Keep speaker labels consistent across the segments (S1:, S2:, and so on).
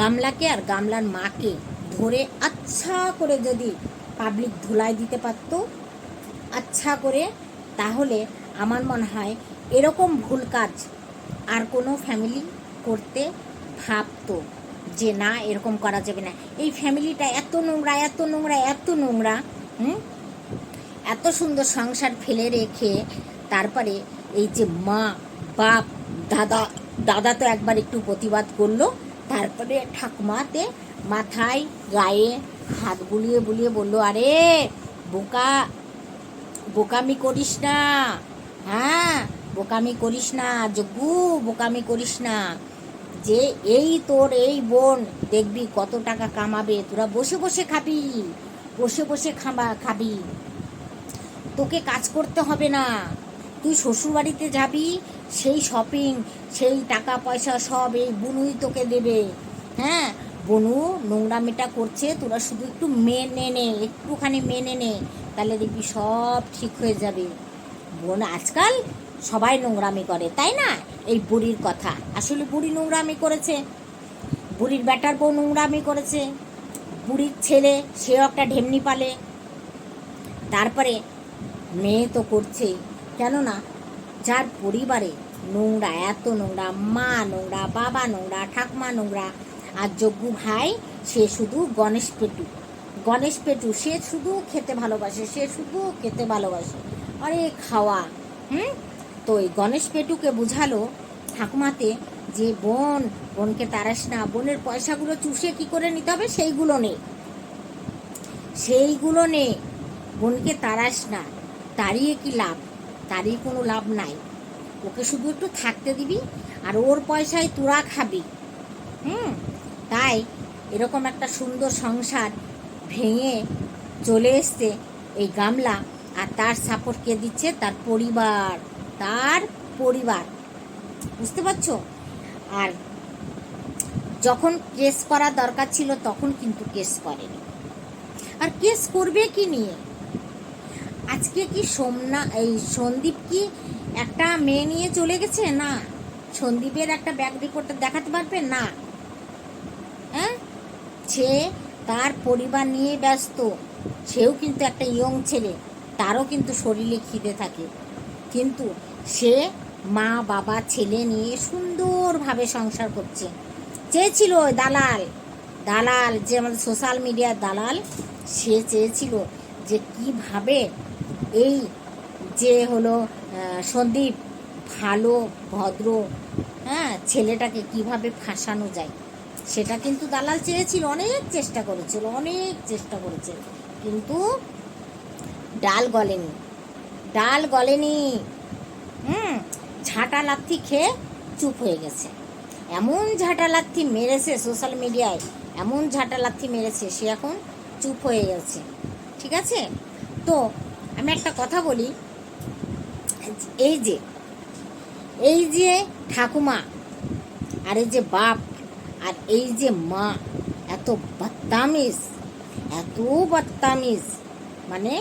S1: গামলাকে আর গামলার মাকে ধরে আচ্ছা করে যদি পাবলিক ধুলাই দিতে পারতো আচ্ছা করে, তাহলে আমার মনে হয় এরকম ভুল কাজ আর কোনো ফ্যামিলি করতে ভাবতো যে না, এরকম করা যাবে না। এই ফ্যামিলিটা এত নোংরা এত নোংরা এত নোংরা, হুম? এত সুন্দর সংসার ফেলে রেখে তারপরে এই যে মা, বাপ, দাদা দাদা তো একবার একটু প্রতিবাদ করল। তারপরে ঠাকুমাতে মাথায় গায়ে হাত বুলিয়ে বুলিয়ে বলল, আরে, বোকা, বোকামি করিস না হ্যাঁ বোকামি করিস না, যজ্ঞু, বোকামি করিস না। যে এই তোর এই বোন, দেখবি কত টাকা কামাবে, তোরা বসে বসে খাবি, বসে বসে খাবা খাবি। তোকে কাজ করতে হবে না। তুই শ্বশুরবাড়িতে যাবি, সেই শপিং সেই টাকা পয়সা সব এই বুনুই তোকে দেবে। হ্যাঁ বনু নোংরামিটা করছে, তোরা শুধু একটু মেনে নে, একটুখানি মেনে নে, তাহলে দেখবি সব ঠিক হয়ে যাবে। বোন, আজকাল সবাই নোংরামি করে, তাই না? এই বুড়ির কথা। আসলে বুড়ি নোংরামি করেছে। বুড়ির ব্যাটার বউ নোংরামি করেছে। বুড়ির ছেলে, সেও একটা ঢেমনি পালে। তারপরে মেয়ে তো করছেই। কেননা যার পরিবারে নোংরা, এত নোংরা, মা নোংরা, বাবা নোংরা, ঠাকমা নোংরা, আর যজ্ঞ ভাই, সে শুধু গণেশ পেটু। গণেশ পেটু, সে শুধু খেতে ভালোবাসে, সে শুধু খেতে ভালোবাসে। আরে খাওয়া, হুম? তো এই গণেশ পেটুকে বুঝালো ঠাকুমাতে যে, বোন, বোনকে তারাস না, বোনের পয়সাগুলো চুষে কি করে নিতে হবে? সেইগুলো নেই সেইগুলো নে, বোনকে তারাস না, তাড়িয়ে কি লাভ? তারই কোনো লাভ নাই। ওকে শুধু একটু থাকতে দিবি আর ওর পয়সায় তোরা খাবি। হুম? তাই এরকম একটা সুন্দর সংসার ভেঙে চলে এসছে এই গামলা আর তার সাপোর্ট কে দিচ্ছে তার পরিবার তার পরিবার। বুঝতে পারছ? আর যখন কেস করা দরকার ছিল তখন কিন্তু কেস করেনি। আর কেস করবে কি নিয়ে? আজকে কি সোমনা, এই সন্দীপ কি একটা মেয়ে নিয়ে চলে গেছে? না। সন্দীপের একটা ব্যাগ রিপোর্টে দেখাতে পারবে? না। হ্যাঁ? সে তার পরিবার নিয়ে ব্যস্ত। সেও কিন্তু একটা ইয়ং ছেলে। তারও কিন্তু শরীরে খিদে থাকে। কিন্তু সে মা, বাবা, ছেলে নিয়ে সুন্দরভাবে সংসার করছে। চেয়েছিল দালাল। দালাল যে আমাদের সোশ্যাল মিডিয়ার দালাল, সে চেয়েছিল যে কীভাবে এই যে হলো সন্দীপ, ভালো, ভদ্র হ্যাঁ ছেলেটাকে কীভাবে ফাঁসানো যায়, সেটা কিন্তু দালাল চেয়েছিল, অনেক চেষ্টা করেছিল, অনেক চেষ্টা করেছে, কিন্তু ডাল গলেনি ডাল গলেনি, হুম, ঝাঁটা লাথি খেয়ে চুপ হয়ে গেছে, এমন ঝাঁটা লাথি মেরেছে সোশ্যাল মিডিয়ায়, এমন ঝাঁটা লাথি মেরেছে, সে এখন চুপ হয়ে গেছে, ঠিক আছে? তো আমি একটা কথা বলি। এই যে এই যে ঠাকুমা, আর এই যে বাপ, আর এই যে মা, এত বদতামিজ এত বদতামিজ মানে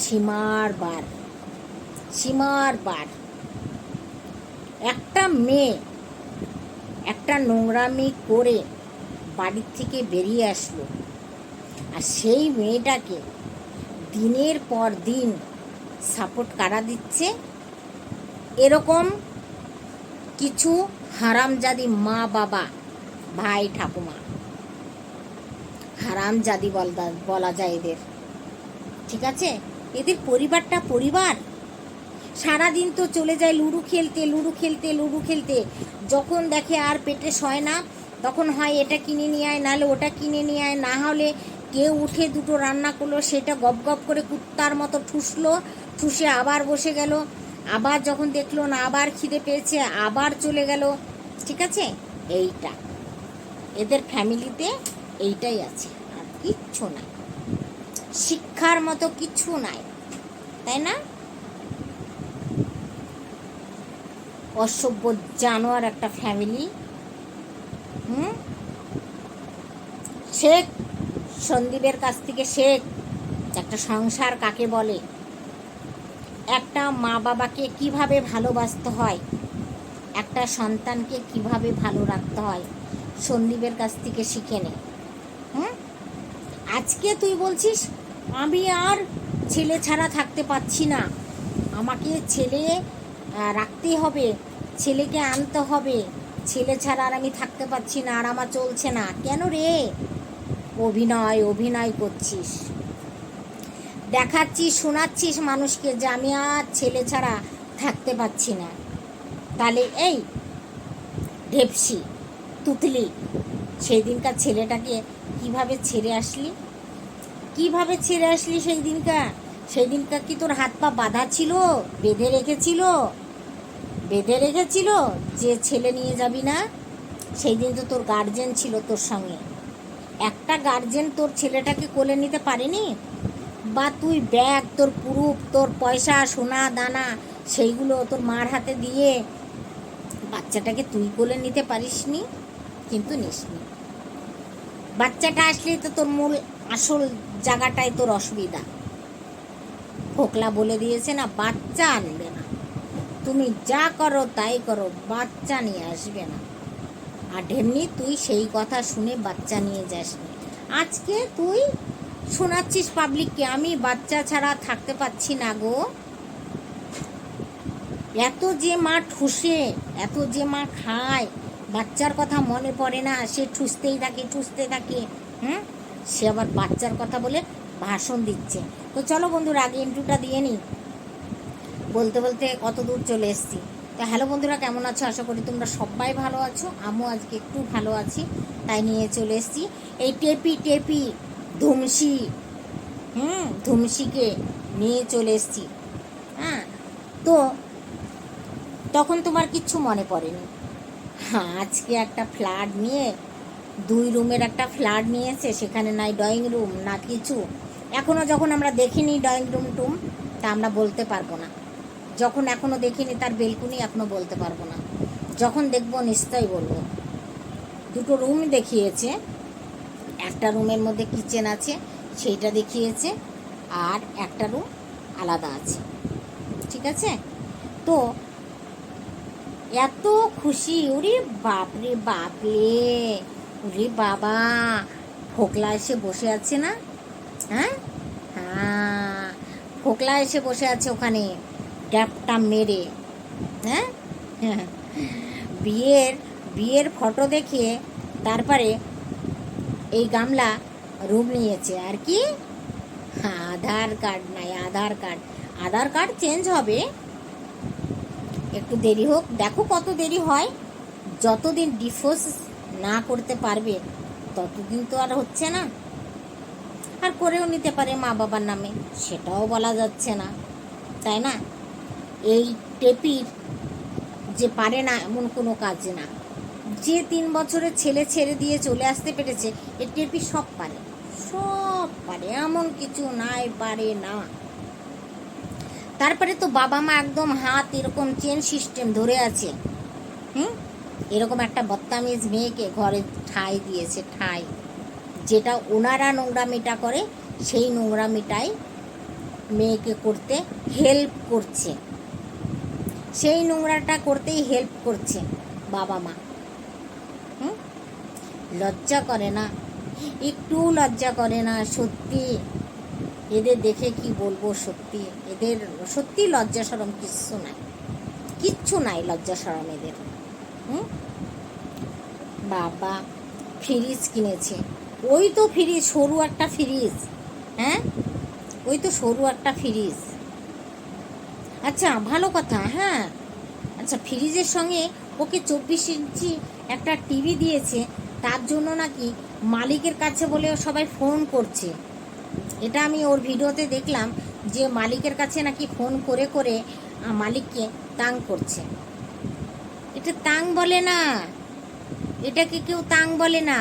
S1: সীমার বার সীমার বার। একটা মেয়ে একটা নোংরামি করে বাড়ির থেকে বেরিয়ে আসলো, আর সেই মেয়েটাকে দিনের পর দিন সাপোর্ট কারা দিচ্ছে? এরকম কিছু হারামজাদি মা বাবা, ভাই ঠাকুমা। হারামজাদি বলা যায় এদের। ঠিক আছে? এদের পরিবারটা পরিবার। সারাদিন তো চলে যায় লুডু খেলতে লুডু খেলতে লুডু খেলতে। যখন দেখে আর পেটে সয় না, তখন হয় এটা কিনে নিয়ে আয়, নাহলে ওটা কিনে নিয়ে আয়, না হলে কেউ উঠে দুটো রান্না করল, সেটা গপ গপ করে কুত্তার মতো ঠুসলো, ঠুসে আবার বসে গেল। আবার যখন দেখল না, আবার খিদে পেয়েছে, আবার চলে গেল। ঠিক আছে? এইটা। এদের ফ্যামিলিতে এইটাই আছে, আর কিচ্ছু নাই। শিক্ষার মতো কিচ্ছু নাই, তাই না? অসভ্য জানোয়ার একটা ফ্যামিলি। হুম? শেখ সন্দীপের কাছ থেকে শেখ একটা সংসার কাকে বলে? একটা মা বাবাকে কীভাবে ভালোবাসতে হয়? একটা সন্তানকে কীভাবে ভালো রাখতে হয়? সন্দীপের কাছ থেকে শিখে নে। হুম? আজকে তুই বলছিস আমি আর ছেলে ছাড়া থাকতে পারছি না। আমাকে ছেলে আহ, রাখতেই হবে ছেলেকে আনতে হবে। ছেলে ছাড়া আর আমি থাকতে পারছি না আর আমার চলছে না। কেন রে? অভিনয় অভিনয় করছিস। দেখাচ্ছিস, শোনাচ্ছিস মানুষকে যে আমি আর ছেলে ছাড়া থাকতে পারছি না। তাহলে এই ঢেপসি, তুতলি সেই দিনকার ছেলেটাকে কীভাবে ছেড়ে আসলি? কীভাবে ছেড়ে আসলি সেই দিনকার সেই দিনকার কি তোর হাত পা বাঁধা ছিল? বেঁধে রেখেছিল? বেঁধে রেখেছিল? যে ছেলে নিয়ে যাবি না? সেই দিন তো তোর গার্জেন ছিল তোর সঙ্গে। একটা গার্জেন তোর ছেলেটাকে কোলে নিতে পারেনি? বা তুই ব্যাগ তোর পুরুপ তোর পয়সা, সোনা, দানা, সেইগুলো তোর মার হাতে দিয়ে বাচ্চাটাকে তুই কোলে নিতে পারিসনি, কিন্তু নিসনি। বাচ্চাটা আসলে তো তোর মূল আসল জায়গাটায় তোর অসুবিধা। ফোকলা বলে দিয়েছে না, বাচ্চা আনবে না। তুমি যা করো তাই করো, বাচ্চা নিয়ে আসবে না। আর ঢেমনি, তুই সেই কথা শুনে বাচ্চা নিয়ে যাসনি। আজকে তুই শোনাচ্ছিস পাবলিককে আমি বাচ্চা ছাড়া থাকতে পারছি না গো। এত যে মা ঠুসে, এত যে মা খায়, বাচ্চার কথা মনে পড়ে না, সে ঠুসতেই থাকে, ঠুসতে থাকে, হুম? সে আবার বাচ্চার কথা বলে ভাষণ দিচ্ছে। তো চলো বন্ধুরা, আগে ইন্টুটা দিয়ে নিই বলতে বলতে কত দূর চলে এসেছি। তো হ্যালো বন্ধুরা, কেমন আছো? আশা করি তোমরা সবাই ভালো আছো। আমিও আজকে একটু ভালো আছি, তাই নিয়ে চলে এসেছি। এই টেপি টেপি, ধুমসি, হুম, ধুমসিকে নিয়ে চলে এসেছি। হ্যাঁ তো তখন তোমার কিচ্ছু মনে পড়েনি? হ্যাঁ আজকে একটা ফ্ল্যাট নিয়ে, দুই রুমের একটা ফ্ল্যাট নিয়েছে, সেখানে নাই ড্রয়িং রুম, না কিছু। এখনও যখন আমরা দেখিনি ড্রয়িং রুম টুম, তা আমরা বলতে পারব না। যখন এখনও দেখিনি তার বেলকুনি এখনও বলতে পারব না। যখন দেখব নিশ্চয়ই বলব। দুটো রুম দেখিয়েছে। একটা রুমের মধ্যে কিচেন আছে, সেইটা দেখিয়েছে, আর একটা রুম আলাদা আছে। ঠিক আছে? তো এত খুশি, ওরে বাপরে বাপরে ওরে বাবা, ফোকলা এসে বসে আছে না? হ্যাঁ? হ্যাঁ ফোকলা এসে বসে আছে ওখানে। ড্যাপটা মেরে হ্যাঁ? বিয়ের বিয়ের ফটো দেখিয়ে তারপরে এই গামলা রুম নিয়েছে। আর কি? আধার কার্ড নাই, Aadhaar card. Aadhaar card change হবে। একটু দেরি হোক। দেখো কত দেরি হয়। যতদিন ডিফোর্স না করতে পারবে, ততদিন তো আর হচ্ছে না। আর করেও নিতে পারে মা বাবার নামে। সেটাও বলা যাচ্ছে না। তাই না? এই টেপির যে পারে না এমন কোনো কাজ না। যে তিন বছরের ছেলে ছেড়ে দিয়ে চলে আসতে পেরেছে, এ টেপি সব পারে। সব পারে, এমন কিছু নাই, পারে না। তারপরে তো বাবা মা একদম হাত এরকম চেন সিস্টেম ধরে আছে। হুম? এরকম একটা বদতামিজ মেয়েকে ঘরে ঠাই দিয়েছে, ঠাই। যেটা ওনারা নোংরামিটা করে, সেই নোংরা নোংরামিটাই মেয়েকে করতে হেল্প করছে। সেই নোংরাটা করতেই হেল্প করছে বাবা মা। হুম? লজ্জা করে না? একটু লজ্জা করে না সত্যি? এদের দেখে কি বলব সত্যি? এদের সত্যি লজ্জা সরম কিচ্ছু নাই। কিচ্ছু নাই লজ্জা সরম এদের। হুম? বাবা ফ্রিজ কিনেছে। ওই তো ফ্রিজ সরু একটা ফ্রিজ হ্যাঁ? ওই তো সরু একটা ফ্রিজ আচ্ছা ভালো কথা হ্যাঁ। আচ্ছা ফ্রিজের সঙ্গে ওকে চব্বিশ ইঞ্চি একটা টিভি দিয়েছে, তার জন্য নাকি মালিকের কাছে বলে সবাই ফোন করছে। এটা আমি ওর ভিডিওতে দেখলাম যে মালিকের কাছে নাকি ফোন করে করে মালিককে তাং করছে। এটা তাং বলে না। এটাকে কেউ তাং বলে না।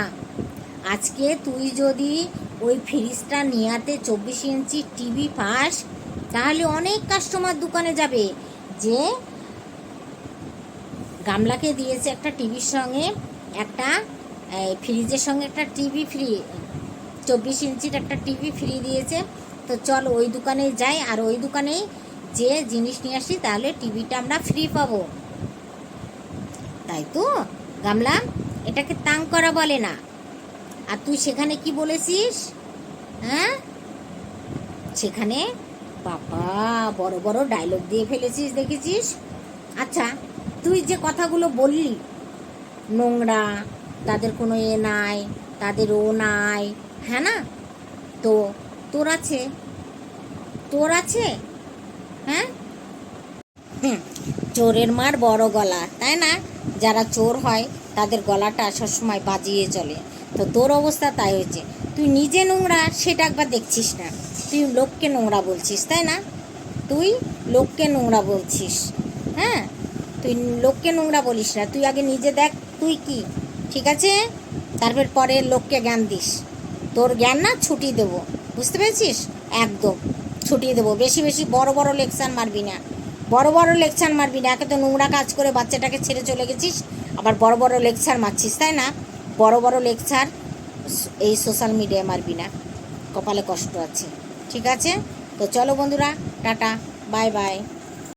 S1: আজকে তুই যদি ওই ফ্রিজটা নিয়াতে চব্বিশ ইঞ্চি টিভি পাস তাহলে অনেক কাস্টমার দোকানে যাবে। যে গামলাকে দিয়েছে একটা টিভির সঙ্গে, একটা ফ্রিজের সঙ্গে একটা টিভি ফ্রি চব্বিশ ইঞ্চির একটা টিভি ফ্রি দিয়েছে। তো চল ওই দোকানে যাই, আর ওই দোকানেই যে জিনিস নিয়ে আসি, তাহলে টিভিটা আমরা ফ্রি পাবো। তাই তো? গামলা, এটাকে তাং করা বলে না। আর তুই সেখানে কি বলেছিস? হ্যাঁ? সেখানে বাবা বড় বড় ডায়লগ দিয়ে ফেলেছিস দেখেছিস? আচ্ছা তুই যে কথাগুলো বললি নোংরা তাদের কোনো এ নাই তাদের ও নাই হ্যাঁ না? তো তোর আছে? তোর আছে? হ্যাঁ? হুম, চোরের মার বড় গলা। তাই না? যারা চোর হয়, তাদের গলাটা সবসময় বাজিয়ে চলে। তো তোর অবস্থা তাই হয়েছে। তুই নিজে নোংরা, সেটা একবার দেখছিস না। তুই লোককে নোংরা বলছিস, তাই না? তুই লোককে নোংরা বলছিস হ্যাঁ? তুই লোককে নোংরা বলিস না। তুই আগে নিজে দেখ, তুই কি? ঠিক আছে? তারপর পরে লোককে জ্ঞান দিস। তোর জ্ঞান না ছুটি দেবো। বুঝতে পেরেছিস? একদম। ছুটি দেবো। বেশি বেশি বড় বড় লেকচার মারবি না। বড় বড় লেকচার মারবি না, একে তো নোংরা কাজ করে বাচ্চাটাকে ছেড়ে চলে গেছিস, আবার বড় বড় লেকচার মারছিস, তাই না? বড় বড় লেকচার এই সোশ্যাল মিডিয়ায় মারবি না, কপালে কষ্ট আছে, ঠিক আছে? তো চলো বন্ধুরা, টাটা বাই বাই